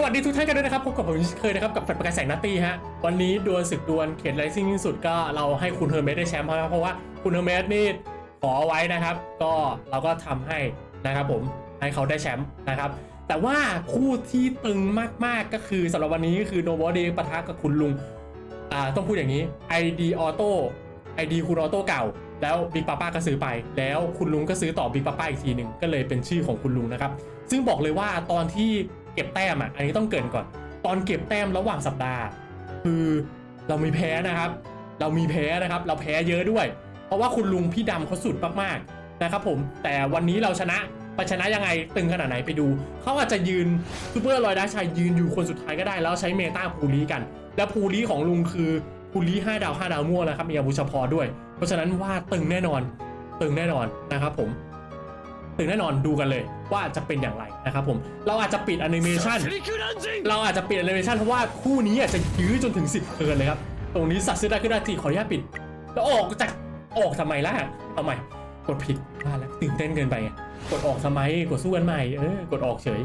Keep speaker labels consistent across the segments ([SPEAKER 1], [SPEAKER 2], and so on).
[SPEAKER 1] สวัสดีทุกท่านกันด้วยนะครับพบกับผมเช่นเคยนะครับกับแฟนประกายแสงนัตตี้ฮะวันนี้ดวลศึกดวลเขตไรซิ่งที่สุดก็เราให้คุณเฮอร์เมสได้แชมป์ครับเพราะว่าคุณเฮอร์เมสนี่ขอไว้นะครับ ก็เราก็ทำให้นะครับผมให้เขาได้แชมป์นะครับ แต่ว่าคู่ที่ตึงมากๆก็คือสำหรับวันนี้ก็คือโนบอดีปะทะกับคุณลุงอ่าต้องพูดอย่างนี้ ID Auto ID คุณออโต้เก่า แล้วบิ๊กป้าป้าก็ซื้อไป แล้วคุณลุงก็ซื้อต่อบิ๊กป้าป้าอีกทีหนึ่งก็เลยเป็นชื่อของคุณลุงนะครับซึ่งบอกเลยว่าตอนที่ ก็บแต้มอะอันนี้ต้องเกินก่อน ตอนเก็บแต้มระหว่างสัปดาห์ คือเรามีแพ้นะครับ เรามีแพ้นะครับ เราแพ้เยอะด้วย เพราะว่าคุณลุงพี่ดำเขาสุดมากๆนะครับผมแต่วันนี้เราชนะไปชนะยังไงตึงขนาดไหนไปดู เขาอาจจะยืนซูเปอร์ลอยดัชชัยยืนอยู่คนสุดท้ายก็ได้ แล้วใช้เมตาพูลีกัน แล้วพูลีของลุงคือพูลี5ดาว 5 ดาวม่วงนะครับมีอาวุธเฉพาะด้วย เพราะฉะนั้นว่าตึงแน่นอนตึงแน่นอนนะครับผม ตึงแน่นอนดูกันเลยว่าจะเป็นอย่างไรนะครับผมเราอาจจะปิดแอนิเมชันเราอาจจะปิดแอนิเมชันเพราะว่าคู่นี้อาจจะยื้อจนถึง 10เทิร์นเลยครับตรงนี้สัตว์ซื้อได้ขึ้นได้ทีขออนุญาตปิด แล้วออกจากออกทำไมล่ะเอาใหม่กดผิดพลาดแล้วตื่นเต้นเกินไปไงกดออกทำไมกดสู้กันใหม่เออกดออกเฉย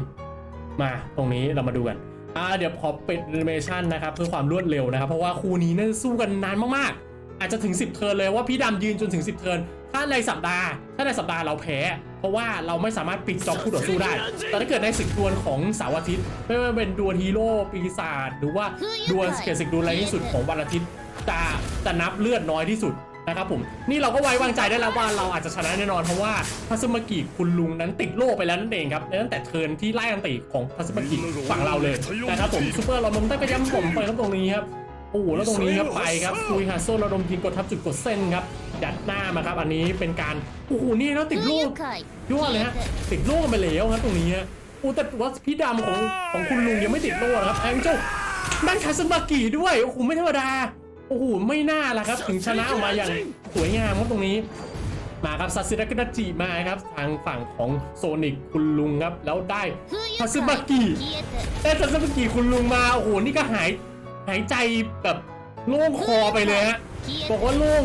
[SPEAKER 1] มาตรงนี้เรามาดูกันอ่าเดี๋ยวขอปิดแอนิเมชันนะครับเพื่อความรวดเร็วนะครับเพราะว่าคู่นี้น่าจะสู้กันนานมากๆ อาจจะถึง 10 เทิร์นเลยว่าพี่ดำยืนจนถึง 10 เทิร์นถ้าในสัปดาห์ ถ้าในสัปดาห์เราแพ้ เพราะว่าเราไม่สามารถปิดจ็อบคู่ต่อสู้ได้ แต่ถ้าเกิดในศึกดวลของเสาร์อาทิตย์ ไม่ว่าเป็นดวลฮีโร่ปีศาจหรือว่าดวลเกียรติศึกดวลอะไรที่สุดของวันอาทิตย์จะจะนับเลือดน้อยที่สุดนะครับผมนี่เราก็ไว้วางใจได้แล้วว่าเราอาจจะชนะแน่นอนเพราะว่าทัศมกิคุณลุงนั้นติดโล่ไปแล้วนั่นเองครับตั้งแต่เทินที่ไล่อันติของทัศมกิฝั่งเราเลยนะครับผมซูเปอร์เรามตั้งกระยำผมไปครับตรงนี้ครับโอ้โหแล้วตรงนี้ครับไปครับคุยฮาโซเราดมยิงกดทับจุดกดเส้นครับ ดัดหน้ามาครับ อันนี้เป็นการโอ้โหนี่แล้วติดลู
[SPEAKER 2] ก
[SPEAKER 1] ยั่วเลยฮะติดลูกไปแล้วครับตรงนี้ฮะอู้แต่ว่าพี่ดำของของคุณลุงยังไม่ติดลูกนะครับแองเจ้าได้คาสมากีด้วยโอ้โหไม่ธรรมดาโอ้โหไม่น่าล่ะครับ ถึงชนะออกมาอย่างสวยงามครับตรงนี้มาครับซาซิระกินาจิมาครับ ทางฝั่งของโซนิกคุณลุงครับ แล้วได้ซาซึบากีได้ซาซึบากีคุณลุงมาโอ้โหนี่ก็หายหายใจแบบโล่งคอไปเลยฮะบอกว่าโล่ง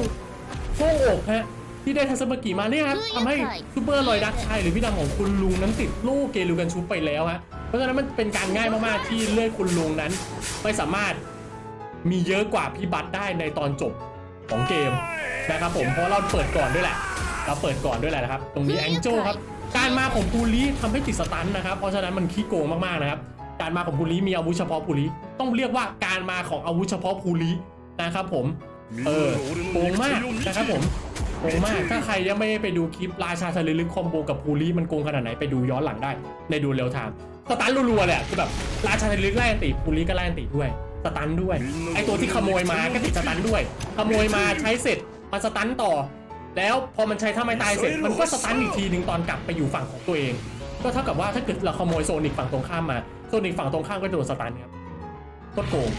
[SPEAKER 1] โล่งอกฮะที่ได้ทัซมากิมาเนี่ยครับทำให้ซูเปอร์ลอยดักชัยหรือพี่ดำของคุณลุงนั้นติดลูกเกลูกันชุบไปแล้วฮะเพราะฉะนั้นมันเป็นการง่ายมากๆที่เลือดคุณลุงนั้น ไม่สามารถมีเยอะกว่าพี่บัตได้ในตอนจบของเกมนะครับผมเพราะเราเปิดก่อนด้วยแหละ เราเปิดก่อนด้วยแหละนะครับ ตรงนี้แองโจครับการมาของภูริทำให้ติดสตันนะครับ เพราะฉะนั้นมันขี้โกงมากๆนะครับการมาของภูริมีอาวุธเฉพาะภูริต้องเรียกว่าการมาของอาวุธเฉพาะภูรินะครับผม เออโกงมากนะครับผมโกงมากถ้าใครยังไม่ได้ไปดูคลิปราชาทะเลลึกคอมโบกับภูริมันโกงขนาดไหนไปดูย้อนหลังได้ในดูเร็วไทม์สตันรัวๆเลยอะคือแบบราชาทะเลลึกไล่ติภูริก็ไล่อันติด้วยสตันด้วย ไอตัวที่ขโมยมาก็ติดสตันด้วย ขโมยมาใช้เสร็จมาสตันต่อ แล้วพอมันใช้ถ้าไม่ตายเสร็จมันก็สตันอีกทีหนึ่งตอนกลับไปอยู่ฝั่งของตัวเอง ก็เท่ากับว่าถ้าเกิดเราขโมยโซนิกฝั่งตรงข้ามมาโซนิกฝั่งตรงข้ามก็โดนสตันครับโคตรโกง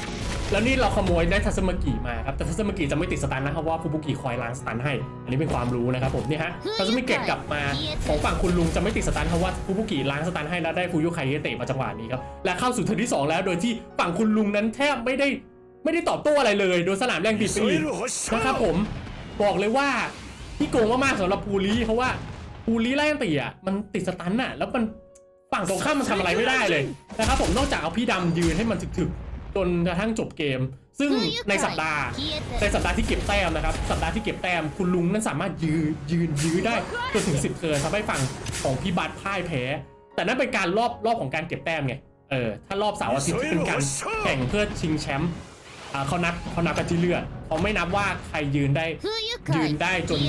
[SPEAKER 1] แล้วนี่เราขโมยได้ทัศมากิมาครับแต่ทัศมากิจะไม่ติดสตันนะครับว่าฟูบุกิคอยล้างสตันให้ อันนี้เป็นความรู้นะครับผมนี่ฮะทัศมากิกลับมาของฝั่งคุณลุงจะไม่ติดสตันเพราะว่าฟูบุกิล้างสตันให้แล้วได้ฟูยุไคเฮเตะมาจังหวะนี้ครับและเข้าสู่เทิร์นที่สองแล้วโดยที่ฝั่งคุณลุงนั้นแทบไม่ได้ไม่ได้ตอบโต้อะไรเลย โดนสนามแรงบิดไปอีกนะครับผมบอกเลยว่าที่โกงมากๆสำหรับภูริเพราะว่าภูริไล่ตีอะมันติดสตันน่ะแล้วมันฝั่งตรงข้ามมันทำอะไรไม่ได้เลยนะครับผมนอกจากเอาพี่ดำยืนให้มันถึกๆ จนกระทั่งจบเกม ซึ่งในสัปดาห์ในสัปดาห์ที่เก็บแต้มนะครับ สัปดาห์ที่เก็บแต้มคุณลุงนั้นสามารถยืนยืนยื้อได้จนถึง 10เทิร์นทำให้ฝั่งของพี่บัตพ่ายแพ้ แต่นั่นเป็นการรอบรอบของการเก็บแต้มไงเออถ้ารอบสาร์อาทิตย์เป็นการแข่งเพื่อชิงแชมป์เขานับเขานับกันที่เลือดเขาไม่นับว่าใครยืนได้ยืนได้จน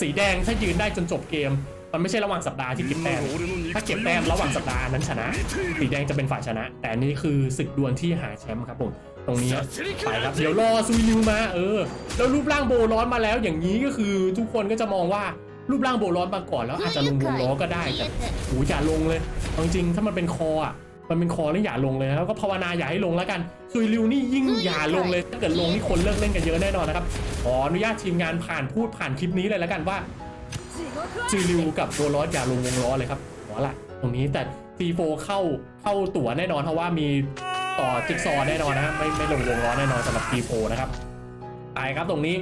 [SPEAKER 1] สีแดงถ้ายืนได้จนจบเกม มันไม่ใช่ระหว่างสัปดาห์ที่เก็บแต้มถ้าเก็บแต้มระหว่างสัปดาห์นั้นชนะสีแดงจะเป็นฝ่ายชนะ แต่อันนี่คือศึกดวลที่หาแชมป์ครับผมตรงนี้ไปครับเดี๋ยวรอซุยนิวมาเออแล้วรูปร่างโบร้อนมาแล้ว อย่างนี้ก็คือทุกคนก็จะมองว่ารูปร่างโบร้อนมาก่อนแล้วอาจจะลงวงล้อก็ได้แต่โหอย่าลงเลยเอาจริงๆถ้ามันเป็นคออะมันเป็นคอนี่อย่าลงเลยนะครับก็ภาวนาอย่าให้ลงแล้วกันซุยริวนี่ยิ่งอย่าลงเลยถ้าเกิดลงนี่คนเลิกเล่นกันเยอะแน่นอนนะครับขออนุญาตทีมงานผ่านพูดผ่านคลิปนี้เลยแล้วกันว่า ซีริวกับตัวล้ออย่าลงวงล้อเลยครับหัวละตรงนี้แต่ C4 เข้าเข้าตั๋วแน่นอนเพราะว่ามีต่อจิ๊กซอว์แน่นอนนะไม่ไม่ลงวงล้อแน่นอนสำหรับ C4 นะครับไปครับตรงนี้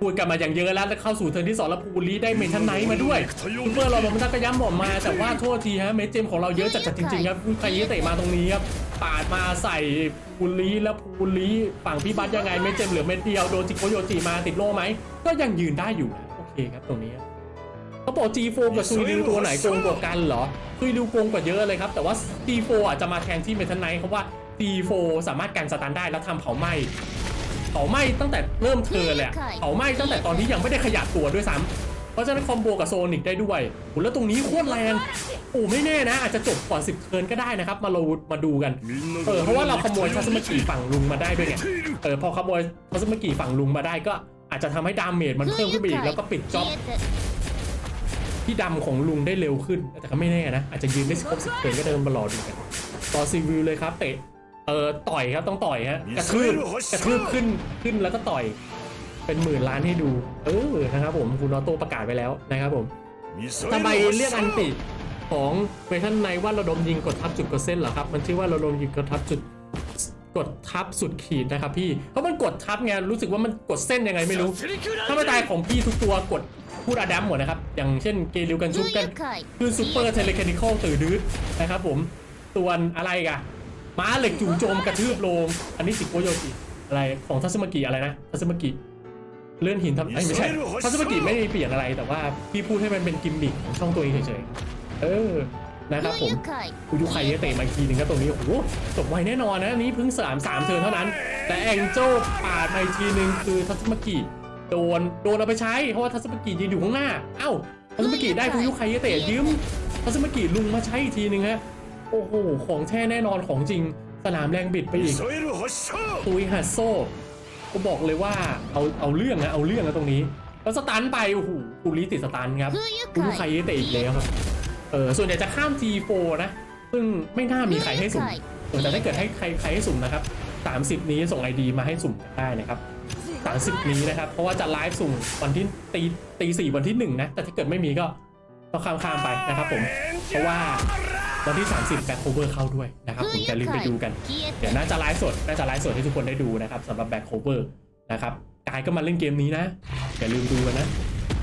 [SPEAKER 1] พูดกันมาอย่างเยอะแล้วแล้วเข้าสู่เทิร์นที่สองแล้วพูลีได้เมทันไนท์มาด้วยซูเปอร์เรามันก็ย้ำบอกมา แต่ว่าโทษทีฮะเมจเจมของเราเยอะจัดๆจริงๆครับใครเตะมาตรงนี้ครับปาดมาใส่พูลีแล้วพูลีฝั่งพี่บัตยังไงเมจเจมเหลือเม็ดเดียวโดนจิโกโยจิมาติดโล่ไหมก็ยังยืนได้อยู่โอเคครับตรงนี้ เขาบอก G4 กับซุยริวตัวไหนโกงกว่ากันเหรอซุยริวโกงกว่าเยอะเลยครับ แต่ว่า G4 อาจจะมาแทนที่เมทันไนท์เพราะว่า G4 สามารถกันสตันได้แล้วทำเผาไหม้เผาไหม้ตั้งแต่เริ่มเทิร์นเลยอะเผาไหม้ตั้งแต่ตอนที่ยังไม่ได้ขยับตัวด้วยซ้ำเพราะฉะนั้นคอมโบกับโซนิกได้ด้วยโอ้แล้วตรงนี้โคตรแรงโอ้ไม่แน่นะ อาจจะจบก่อน10เทิร์นก็ได้นะครับ มาโลมาดูกัน เออเพราะว่าเราขโมยทัศมกิฝั่งลุงมาได้ด้วยไงเออพอขโมยทัศมกิฝั่งลุงมาได้ก็อาจจะทำให้ดาเมจมันเพิ่มขึ้นไปอีกแล้วก็ปิดจ็อบ พี่ดำของลุงได้เร็วขึ้น แต่ก็ไม่แน่นะ อาจจะยืนได้ครบสิบเทิร์นก็เดินมารอดูกันต่อซีวิวเลยครับเตะเออต่อยครับต้องต่อยฮะกระทืบกระทืบขึ้นขึ้นแล้วก็ต่อย เป็นหมื่นล้านให้ดู เออนะครับผมคุณนอโต้ประกาศไปแล้วนะครับผมทำไมเรียกอันติของเวทันในว่าระดมยิงกดทับจุดกดเส้นเหรอครับ มันชื่อว่าระดมยิงกดทับจุดกดทับสุดขีดนะครับพี่เพราะมันกดทับไงรู้สึกว่ามันกดเส้นยังไงไม่รู้ ถ้าไม่ตายของพี่ทุกตัวกด พูดอดัมหมดนะครับ อย่างเช่นเกลิวกันชุบกันคือซูเปอร์เทเลคานิคอลตื่นดื้อนะครับผมส่วนอะไรกันม้าเหล็กจู่โจมกระทืบโลง อันนี้สิโกโยจิอะไรของทัศมากิอะไรนะทัศมากิเลื่อนหินทำไอ้ยไม่ใช่ทัศมากิไม่ได้เปลี่ยนอะไรแต่ว่าพี่พูดให้มันเป็นกิมมิคของช่องตัวเองเฉยๆเออนะครับผมกูยูไคเยเตะมาอีกทีหนึ่งก็ตรงนี้โอ้โหจบไวแน่นอนนะอันนี้เพิ่งสามสามเทิร์นเท่านั้น แต่แองเจิลปาดมาอีกทีหนึ่งคือทัศมากิ โดนโดนเอาไปใช้ เพราะว่าทัศมากิยืนอยู่ข้างหน้า เอ้าทัศมากิได้กูยูไคเยเตะยืมทัศมกิลุงมาใช้อีกทีนึงฮะโอ้โหของแท้แน่นอนของจริงสนามแรงบิดไปอีกตุยฮัสโซก็บอกเลยว่าเอาเอาเรื่องนะเอาเรื่องนะตรงนี้ แล้วสตันไปโอ้โหกูรีติดสตันครับกูรู้ใครเตะอีกแล้วครับเออส่วนใหญ่จะข้าม G4 นะ ซึ่งไม่น่ามีใครให้สุ่มเออแต่ถ้าเกิดให้ใครใครให้สุ่มนะครับ 30 นี้ส่ง ID มาให้สุ่มกันได้นะครับ 30 นี้นะครับ เพราะว่าจะไลฟ์สุ่มวันที่ตีตีสี่วันที่หนึ่งนะ แต่ถ้าเกิดไม่มีก็ต้องข้ามข้ามๆไปนะครับผม เพราะว่าวันที่ 30แบ็คโคเวอร์เข้าด้วยนะครับผมอย่าลืมไปดูกัน เดี๋ยวน่าจะไลฟ์สด น่าจะไลฟ์สดให้ทุกคนได้ดูนะครับสำหรับแบ็คโคเวอร์นะครับกายก็มาเล่นเกมนี้นะ อย่าลืมดูกันนะ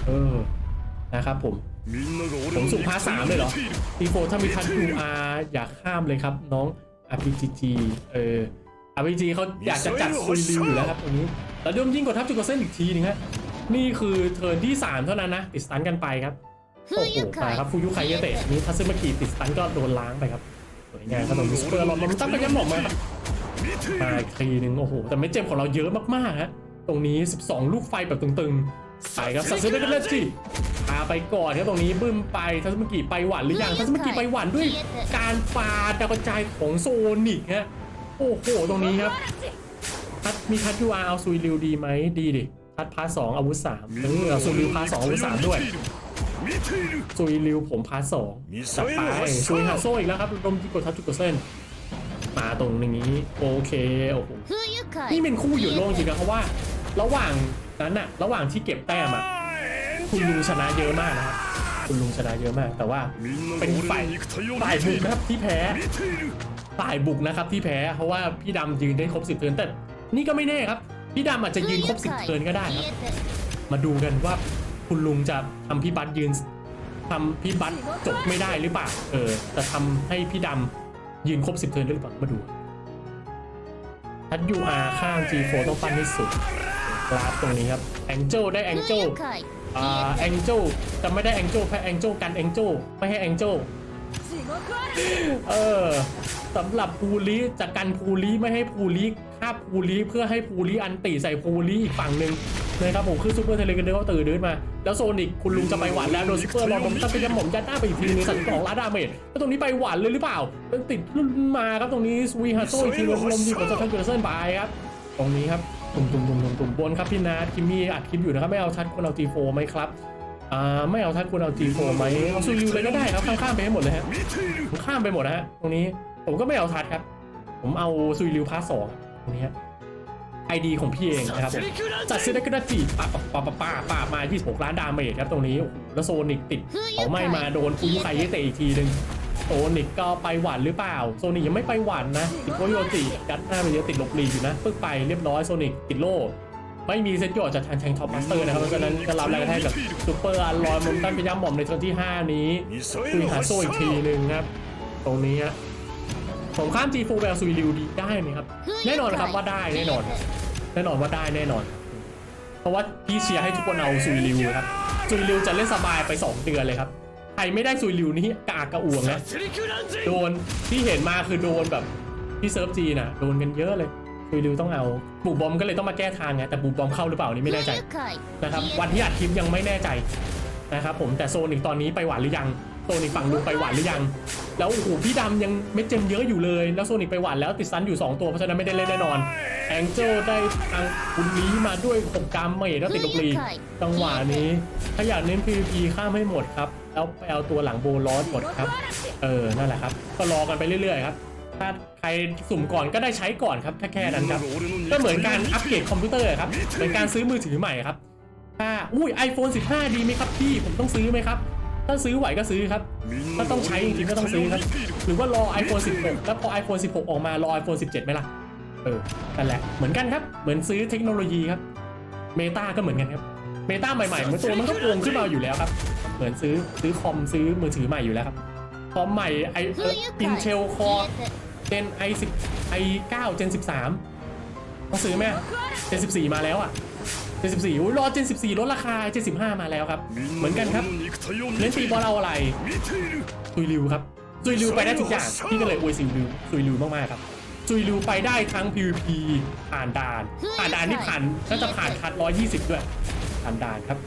[SPEAKER 1] เออ นะครับผม ผมสุ่มพาร์ทสามเลยเหรอทีโฟถ้ามีทันยูอาอยากข้ามเลยครับ น้อง RPG เออ RPG เขาอยากจะจัดคุยรีวอยู่แล้วครับตรงนี้แล้วเดิมยิ่งกดทับจุดกระเส้นอีกทีหนึงฮะนี่คือเทิร์นที่ 3 เท่านั้นนะติดสตันกันไปครับโอ้โหตายครับฟูยุไคเยเตะนี่ทัซึมากิติดสตันก็โดนล้างไปครับสวยงามครับตรงนี้สเปอร์ลอนมันตั้งไปยันหมอกมาครับมาอีกทีหนึงโอ้โหแต่ไม่เจ็บของเราเยอะมากๆฮะตรงนี้ 12 ลูกไฟแบบตึงๆไปครับสัตว์เซอร์เดนเลสจีพาไปก่อนครับตรงนี้บึ้มไปทัศมากิไปหวานหรือยังทัศมากิไปหวานด้วยการปาดาวกระจายของโซนิกฮะ โอ้โหตรงนี้ครับทัดมีทัดยูอาร์เอาซุยริวดีไหมดีดิทัดพาร์ทสองอาวุธสามเออเอซุยริวพาร์ทสองอาวุธสามด้วยซุยริวผมพาร์ทสองจัดไปซุยฮาโซอีกแล้วครับลมที่กดทับจุดกดเส้นมาตรงนี้ โอเคโอ้โหนี่เป็นคู่หยุดโลกจริงนะเพราะว่า ระหว่างนั้นอะระหว่างที่เก็บแต้มอะคุณลุงชนะเยอะมากนะครับคุณลุงชนะเยอะมาก แต่ว่าเป็นฝ่ายฝ่ายบุกนะครับที่แพ้ ฝ่ายบุกนะครับที่แพ้เพราะว่าพี่ดำยืนได้ครบสิบเทิร์นแต่นี่ก็ไม่แน่ครับ พี่ดำอาจจะยืนครบสิบเทิร์นก็ได้ครับมาดูกันว่าคุณลุงจะทำพี่บัตยืนทำพี่บัตจบไม่ได้หรือเปล่าเออจะทำให้พี่ดำยืนครบสิบเทิร์นได้หรือเปล่ามาดูทัดยูอาข้าง G4 ต้องปั้นให้สุดกราฟตรงนี้ครับแองเจิลได้แองเจิลอ่าแองเจิลจะไม่ได้แองเจิลแพ้แองเจิลกันแองเจิลไม่ให้แองเจิล เออสำหรับภูริจากกันภูริไม่ให้ภูริฆ่าภูริเพื่อให้ภูริอันติใส่ภูริอีกฝั่งหนึ่งนะครับผมคือซูเปอร์เทเลกันเดอร์ตื่นเดินมา แล้วโซนิกคุณลุงจะไปหวานแล้วโดนซูเปอร์ลอนผมตั้งเป็นยาหม่อมยัดหน้าไปอีกทีนึงสั่งสองล้านดาเมจแล้วตรงนี้ไปหวานเลยหรือเปล่าแล้วติดมาครับตรงนี้สวีฮาโซอีกทีลมลมดีกว่าจะทันเกอร์เซนไปครับ ตรงนี้ครับตุ่มตุ่มตุ่มตุ่มตุ่มบนครับพี่นาคิมมี่อัดคลิปอยู่นะครับไม่เอาทัดคนเอาตีโฟไหมครับ อ่าไม่เอาทัดคนเอาตีโฟไหมเอาซูริวเลยก็ได้ครับข้ามๆไปให้หมดเลยฮะผมข้ามไปหมดนะฮะตรงนี้ผมก็ไม่เอาทัดครับ ผมเอาซุยริวพาร์ทสองตรงนี้ไอดีของพี่เองนะครับจัดซื้อได้ก็ได้จีปาปาปาปาปาปามา 26 ล้านดาเมจครับตรงนี้โอ้โหแล้วโซนิกติดเขาไม่มาโดนฟูยุไคเยเตะอีกทีหนึ่งโซนิกก็ไปหวานหรือเปล่า โซนิกยังไม่ไปหวานนะติดโกโยติยัดหน้าไปเยอะติดหลบหลีอยู่นะปึ๊กไปเรียบร้อยโซนิกติดโล่ ไม่มีเซตโยชน์จากทางแทงท็อปมาสเตอร์นะครับเพราะฉะนั้นก็รับแรงกระแทกกับซูเปอร์อันลอยมุมตั้นไปย่ำหม่อมในเทิร์นที่ 5 นี้คุยหาโซ่อีกทีหนึ่งครับ ตรงนี้ฮะผมข้าม G4 แววซุยริวดีได้ไหมครับ แน่นอนครับว่าได้แน่นอน แน่นอนว่าได้แน่นอน เพราะว่าพี่เชียร์ให้ทุกคนเอาซุยริวครับซุยริวจะเล่นสบายไป 2 เดือนเลยครับใครไม่ได้ซุยริวนี่กากกระอ่วงนะโดนที่เห็นมาคือโดนแบบที่เซิร์ฟจีน่ะโดนกันเยอะเลย ซุยริวต้องเอาบูบอมก็เลยต้องมาแก้ทางไงแต่บูบอมเข้าหรือเปล่านี่ไม่แน่ใจนะครับวันที่อัดคลิปยังไม่แน่ใจนะครับผมแต่โซนิกตอนนี้ไปหวานหรือยังโซนิกฝั่งลุงไปหวานหรือยัง แล้วโอ้โหพี่ดำยังเม็ดเจมเยอะอยู่เลยแล้วโซนิกไปหวานแล้วติดซันอยู่ 2 ตัวเพราะฉะนั้นไม่ได้เล่นแน่นอนแองเจิลได้ทางคุณนี้มาด้วย6กรรมเมทแล้วติดลบลีจังหวะนี้ ถ้าอยากเน้น PVP ข้ามให้หมดครับ แล้วไปเอาตัวหลังโบลอสหมดครับ เออ นั่นแหละครับ ก็รอกันไปเรื่อยๆครับ ถ้าใครสุ่มก่อนก็ได้ใช้ก่อนครับแค่แค่นั้นครับก็เหมือนการอัปเกรดคอมพิวเตอร์ครับเหมือนการซื้อมือถือใหม่ครับถ้าอุ้ย iPhone 15 ดีไหมครับพี่ผมต้องซื้อไหมครับ ถ้าซื้อไหวก็ซื้อครับถ้าต้องใช้จริงๆก็ต้องซื้อครับ หรือว่ารอ iPhone 16 แล้วพอ iPhone 16 ออกมารอ iPhone 17ไหมล่ะเออนั่นแหละเหมือนกันครับเหมือนซื้อเทคโนโลยีครับเมตาก็เหมือนกันครับเมตาใหม่ๆมันตัวมันก็โกงขึ้นมาอยู่แล้วครับ เหมือนซื้อซื้อคอมซื้อมือถือใหม่อยู่แล้วครับ คอมใหม่ไออินเทลคอเจน i 10 i 9 Gen 13ต้องซื้อไหม Gen 14มาแล้วอะ Gen 14อุ๊ยรอ Gen 14ลดราคา Gen 15มาแล้วครับ เหมือนกันครับเล่นตีบอลเอาอะไรซุยริวครับซุยริวไปได้ทุกอย่างพี่ก็เลยอวยซุยริวซุยริวมากๆครับซุยริวไปได้ทั้ง PVP ผ่านด่านผ่านด่านที่ผ่านน่าจะผ่านคัด120ด้วยผ่านด่านครับ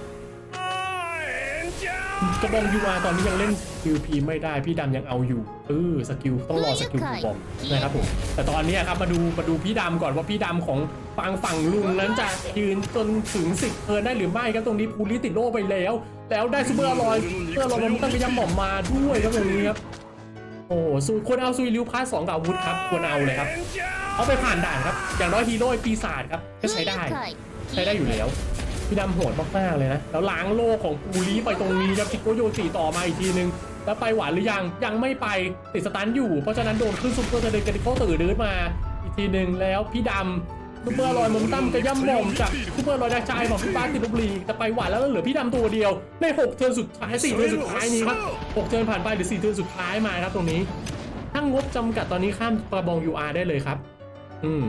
[SPEAKER 1] กระบองยูอาตอนนี้ยังเล่น PVP ไม่ได้พี่ดำยังเอาอยู่เออสกิลต้องรอสกิลบูบอมนะครับผมแต่ตอนนี้ครับมาดูมาดูพี่ดำก่อนว่าพี่ดำของฝั่งฝั่งลุงนั้นจะยืนจนถึง10เทิร์นได้หรือไม่ครับตรงนี้พูลิติดโลไปแล้ว แล้วได้ซูเปอร์อลอยซูเปอร์อลอยมันต้องไปย้ำหม่อมมาด้วยครับตรงนี้ครับโอ้ซุยควรเอาซุยริวพาสสองกับอาวุธครับควรเอาเลยครับเอาไปผ่านด่านครับ อย่างน้อยฮีโร่ปีศาจครับก็ใช้ได้ ใช้ได้อยู่แล้ว พี่ดำโหดมากๆเลยนะ แล้วล้างโลกของปูรีไปตรงนี้ครับพิโกโยจิต่อมาอีกทีนึง แล้วไปหวานหรือยังยังไม่ไปติดสตันอยู่ เพราะฉะนั้นโดนขึ้นซุปเปอร์เทเดนกันเขาตื่นดื้อมาอีกทีนึงแล้วพี่ดำซุปเปอร์ลอยมุมตั้มกระย่ำหม่อมจากซุปเปอร์ลอยดาชายของพี่บ้าติดลบลีแต่ไปหวานแล้วเหลือพี่ดำตัวเดียวในหกเทิร์นสุดท้ายสี่เทิร์นสุดท้ายนี้ครับหกเทิร์นผ่านไปหรือสี่เทิร์นสุดท้ายมาครับตรงนี้ถ้างบจำกัดตอนนี้ข้ามกระบอง UR ได้เลยครับ อืม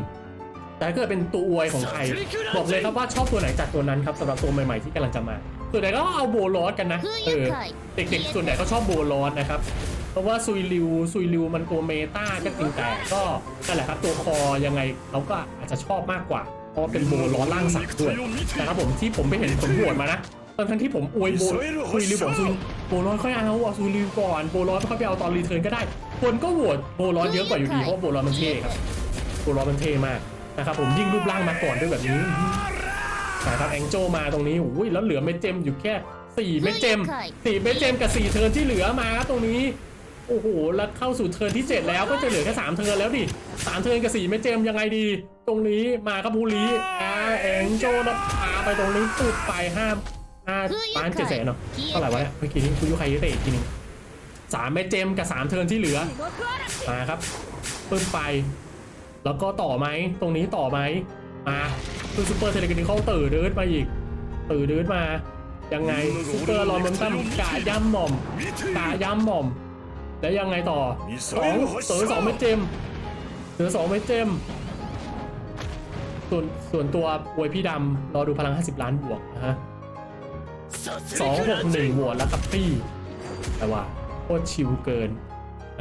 [SPEAKER 1] แต่ถ้าเกิดเป็นตัวอวยของใครบอกเลยครับว่าชอบตัวไหนจากตัวนั้นครับสำหรับตัวใหม่ๆที่กำลังจะมาส่วนใหญ่ก็เอาโบลอสกันนะเออเด็กๆ ส่วนใหญ่ก็ชอบโบลอสนะครับเพราะว่าซุยริวซุยริวมันตัวเมตาก็จริงแต่ก็นั่นแหละครับตัวคอยังไงเขาก็อาจจะชอบมากกว่า เพราะว่าเป็นโบลอสล่างสักด้วยนะครับผมที่ผมไปเห็นผลโหวตมานะตอนทั้งที่ผมอวยโบซุยริวบอกซุยโบลอสค่อยเอาเอาซุยริวก่อนโบลอสค่อยไปเอาตอนรีเทิร์นก็ได้คนก็โหวตโบลอสเยอะกว่าอยู่ดีเพราะว่าโบลอสมันเท่ครับโบลอสมันเท่มาก นะครับผมยิ่งรูปร่างมาก่อนด้วยแบบนี้นะครับแองโจมาตรงนี้อุ้ยแล้วเหลือเม็ดเจมอยู่แค่4เม็ดเจม4เม็ดเจมกับ4เทิร์นที่เหลือมาครับตรงนี้โอ้โหแล้วเข้าสู่เทิร์นที่ 7 แล้วก็จะเหลือแค่3เทิร์นแล้วดิ3เทิร์นกับ4เม็ดเจมยังไงดี ตรงนี้มาครับบูรีอาแองโจนะพาไปตรงนี้ตุดไปห้าห้าล้านเจ็ดแสนเนาะเท่าไหร่วะเนี่ยเมื่อกี้นี้คุยูไคเตะอีกทีนึงสามเม็ดเจมกับ3เทิร์นที่เหลือมาครับปึ้มไป แล้วก็ต่อไหมตรงนี้ต่อไหมมาคือซูเปอร์เทเลกินิคอลตื่นเดินมาอีก ตื่นเดินมา ยังไงซูเปอร์ลอนมันตั้มกะย่ำหม่อมกะย่ำหม่อม แล้วยังไงต่อสองเสือสองเม็ดเจมเสือสองเม็ดเจมส่วนส่วนตัวอวยพี่ดำรอดูพลัง 50 ล้านบวกนะฮะสองหกหนึ่งบวกแล้วครับพี่แต่ว่าโคตรชิวเกิน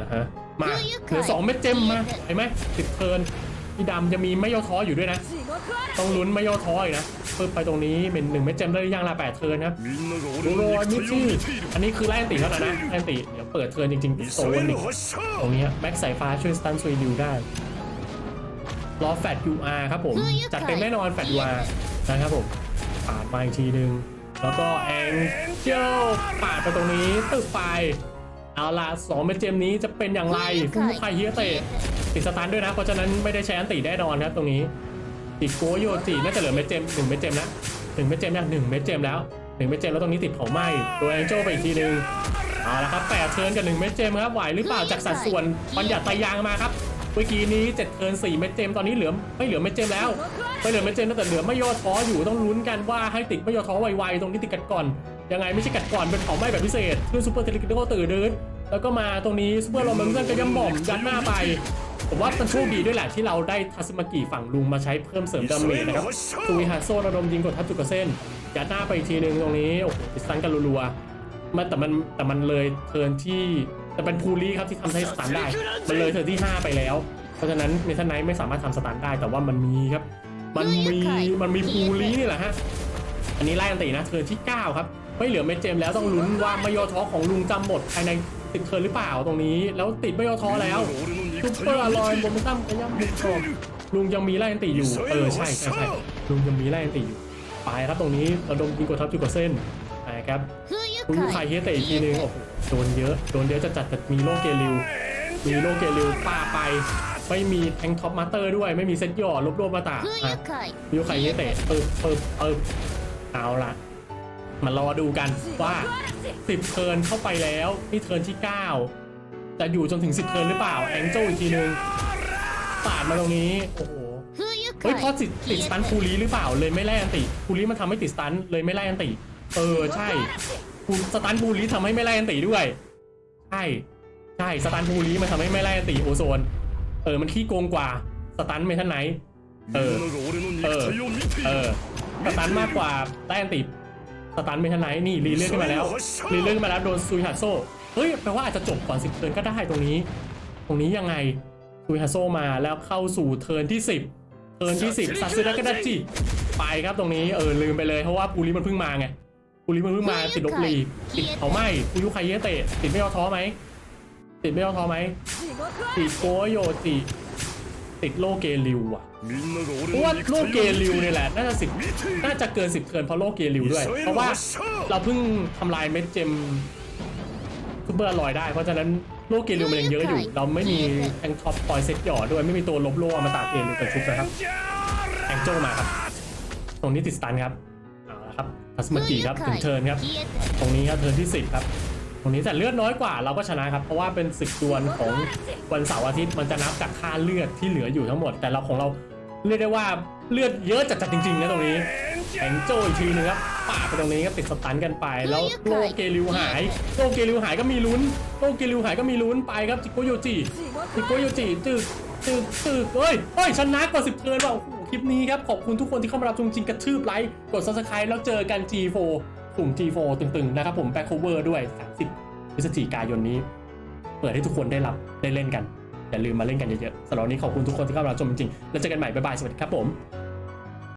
[SPEAKER 1] นะฮะ มาเหลือสองเม็ดเจมมาเห็นไหมสิบเทิร์นพี่ดำจะมีไม่ย่อท้ออยู่ด้วยนะ ต้องลุ้นไม่ย่อท้ออีกนะเพิ่มไปตรงนี้เป็นหนึ่งเม็ดเจมได้หรือยังละแปดเทิร์นครับดูโรยมิชี่อันนี้คือไล่อันติแล้วนะนะไล่อันติเดี๋ยวเปิดเทิร์นจริงๆโซนหนึ่งตรงนี้แม็กสายฟ้าช่วยสตันซุยดิวได้รอแฟด UR ครับผม จัดเต็มแน่นอนแฟด UR นะครับผมปาดมาอีกทีหนึ่งแล้วก็แองเจลปาดไปตรงนี้ตึกไป เอาล่ะสองเม็ดเจมนี้จะเป็นอย่างไรฟูไคเฮียเตะติดสตาร์ทด้วยนะ เพราะฉะนั้นไม่ได้ใช้อันติแน่นอนครับตรงนี้ติดโกโยจิน่าจะเหลือเม็ดเจมหนึ่งเม็ดเจมนะหนึ่งเม็ดเจมนะหนึ่งเม็ดเจมแล้วหนึ่งเม็ดเจมแล้วตรงนี้ติดเผาไหม้ตัวแองเจลไปอีกทีหนึ่งเอาละครับแปดเทิร์นกับหนึ่งเม็ดเจมครับไหวหรือเปล่าจากสัดส่วนบัญญัติไตรยางมาครับ เมื่อกี้นี้เจ็ดเทิร์นสี่เม็ดเจมตอนนี้เหลือไม่เหลือเม็ดเจมแล้วไม่เหลือเม็ดเจมแล้วแต่เหลือไม่ยอท้ออยู่ต้องลุ้นกันว่าให้ติดไม่ยอท้อไวๆตรงนี้ติดกัดก่อนยังไงไม่ใช่กัดก่อนเป็นเผาไหม้แบบพิเศษขึ้นซูเปอร์เทเลกิโดตื่นเดินแล้วก็มาตรงนี้ซูเปอร์โรแมนเซนก็ย่ำหม่อมยัดหน้าไปผมว่ามันโชคดีด้วยแหละที่เราได้ทัสมากิฝั่งลุงมาใช้เพิ่มเสริมดาเมจนะครับตุยฮาโซระดมยิงกดทับจุกเส้นยัดหน้าไปอีกทีหนึ่งตรงนี้โอ้โหติดสตันกันรัวๆมันแต่มันแต่มันเลยเทิร์นที่ แต่เป็นพูลีครับที่ทำให้สตันได้ มันเลยเทิร์นที่ 5 ไปแล้ว เพราะฉะนั้นเมทันไนท์ไม่สามารถทำสตันได้ แต่ว่ามันมีครับ มันมีมันมีพูลีนี่แหละฮะ อันนี้ไล่อันตีนะเทิร์นที่ 9 ครับ ไม่เหลือเมดเจมแล้วต้องลุ้นว่าไม่ยอท้อของลุงจำหมดภายในติดเทิร์นหรือเปล่าตรงนี้ แล้วติดไม่ยอท้อแล้วซุปเปอร์อลอยโมเมนตัมขย้ำบุกกรอบลุงยังมีไล่อันตีอยู่ เออใช่ใช่ใช่ลุงยังมีไล่อันตีอยู่ ไปครับตรงนี้ระดมยิงกดทับจุดกดเส้นนะครับ ดูไข่เฮเตะอีกทีนึงโอ้โหโดนเยอะโดนเยอะจะจัดแต่มีโลเกลิวมีโลเกลิวป่าไปไม่มีแทงท็อปมาสเตอร์ด้วยไม่มีเซตหย่อลบรวมมาตาอะยูไข่เฮเตะปึ๊บปึ๊บปึ๊บเอาละมารอดูกันว่าสิบเทินเข้าไปแล้วนี่เทินที่เก้าจะอยู่จนถึงสิบเทินหรือเปล่าแองเจิลอีกทีนึงปาดมาตรงนี้โอ้โหเฮ้ยเพราะติดติดสตันคูรีหรือเปล่าเลยไม่แล่นติคูรีมันทำให้ติดสตันเลยไม่แล่นติ เออใช่สตันบูรีทำให้ไม่ไล่อนตีด้วย ใช่ ใช่สตันบูรีมันทำให้ไม่ไล่อนตีโอโซน เออมันขี้โกงกว่าสตันเมทันไน
[SPEAKER 3] เออเออ
[SPEAKER 1] เออสตันมากกว่าไล่อนตีสตันเมทันไนนี่รีเลื่อนขึ้นมาแล้วรีเลื่อนมาแล้วโดนซุยฮัโซเฮ้ยแปลว่าอาจจะจบก่อนสิบเตือนก็ได้ตรงนี้ ตรงนี้ยังไงซุยฮัโซมาแล้วเข้าสู่เทิร์นที่สิบเทิร์นที่สิบซาซึระกันดาจิไปครับตรงนี้เออลืมไปเลยเพราะว่าปูรีมันเพิ่งมาไง กูริมันเพิ่งมาติดลบลีติดเขาไหมกูยุคไคเยเตะติดไม่เอาท้อไหมติดไม่เอาท้อไหมติดโกโยติติดโลเกลิวอะเพราะว่าโลเกลิวเนี่ยแหละน่าจะสิบน่าจะเกินสิบเทินเพราะโลเกลิวด้วย เพราะว่าเราเพิ่งทำลายเม็ดเจมซูเปอร์ลอยได้ เพราะฉะนั้นโลเกลิวมันยังเยอะอยู่ เราไม่มีแองท็อปคอยเซ็ตหยอดด้วยไม่มีตัวลบโลมาตากเกลิวป็นชุบนะครับแองโจมาครับ ตรงนี้ติดสตันครับเอาละครับ พัสมากิครับถึงเทินครับ ตรงนี้ครับเทินที่ 10 ครับ ตรงนี้แต่เลือดน้อยกว่าเราก็ชนะครับ เพราะว่าเป็นศึกดวลของวันเสาร์อาทิตย์มันจะนับจากค่าเลือดที่เหลืออยู่ทั้งหมด แต่เราของเราเรียกได้ว่าเลือดเยอะจัดๆจริงๆนะตรงนี้แองโจอีกทีนึงครับป่าไปตรงนี้ก็ติดสตันกันไปแล้วโลเกลิวหายโลเกลิวหายก็มีลุ้นโลเกลิวหายก็มีลุ้นไปครับจิโกโยจิจิโกโยจิตึกตึกตึกเอ้ยเอ้ยชนะกว่าสิบเทิร์นว่ะโอ้โห ลิปนี้ครับ ขอบคุณทุกคนที่เข้ามารับชมจริงกระทืบไลค์กด subscribe แล้วเจอกัน G4 กลุ่ม G4 ตึงๆ นะครับผมแบ็คโคเวอร์ด้วย 30พฤศจิกายนนี้ เปิดให้ทุกคนได้รับได้เล่นกัน อย่าลืมมาเล่นกันเยอะๆสำหรับวันนี้ขอบคุณทุกคนที่เข้ามารับชมจริงแล้วเจอกันใหม่บ๊ายบายสวัสดีครับผม